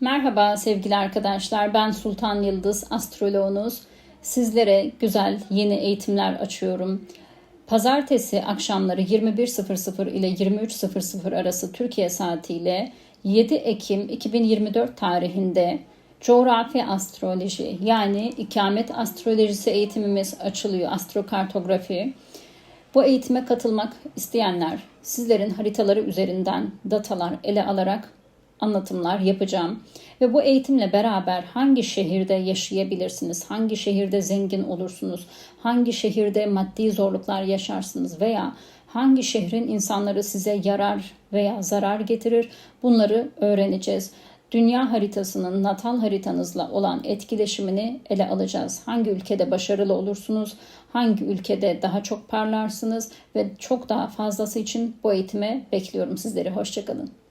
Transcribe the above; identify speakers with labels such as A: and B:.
A: Merhaba sevgili arkadaşlar. Ben Sultan Yıldız, astroloğunuz. Sizlere güzel yeni eğitimler açıyorum. Pazartesi akşamları 21.00 ile 23.00 arası Türkiye saatiyle 7 Ekim 2024 tarihinde coğrafi astroloji yani ikamet astrolojisi eğitimimiz açılıyor. Astrokartografi. Bu eğitime katılmak isteyenler sizlerin haritaları üzerinden datalar ele alarak anlatımlar yapacağım. Ve bu eğitimle beraber hangi şehirde yaşayabilirsiniz, hangi şehirde zengin olursunuz, hangi şehirde maddi zorluklar yaşarsınız veya hangi şehrin insanları size yarar veya zarar getirir bunları öğreneceğiz. Dünya haritasının natal haritanızla olan etkileşimini ele alacağız. Hangi ülkede başarılı olursunuz, hangi ülkede daha çok parlarsınız ve çok daha fazlası için bu eğitime bekliyorum sizleri. Hoşçakalın.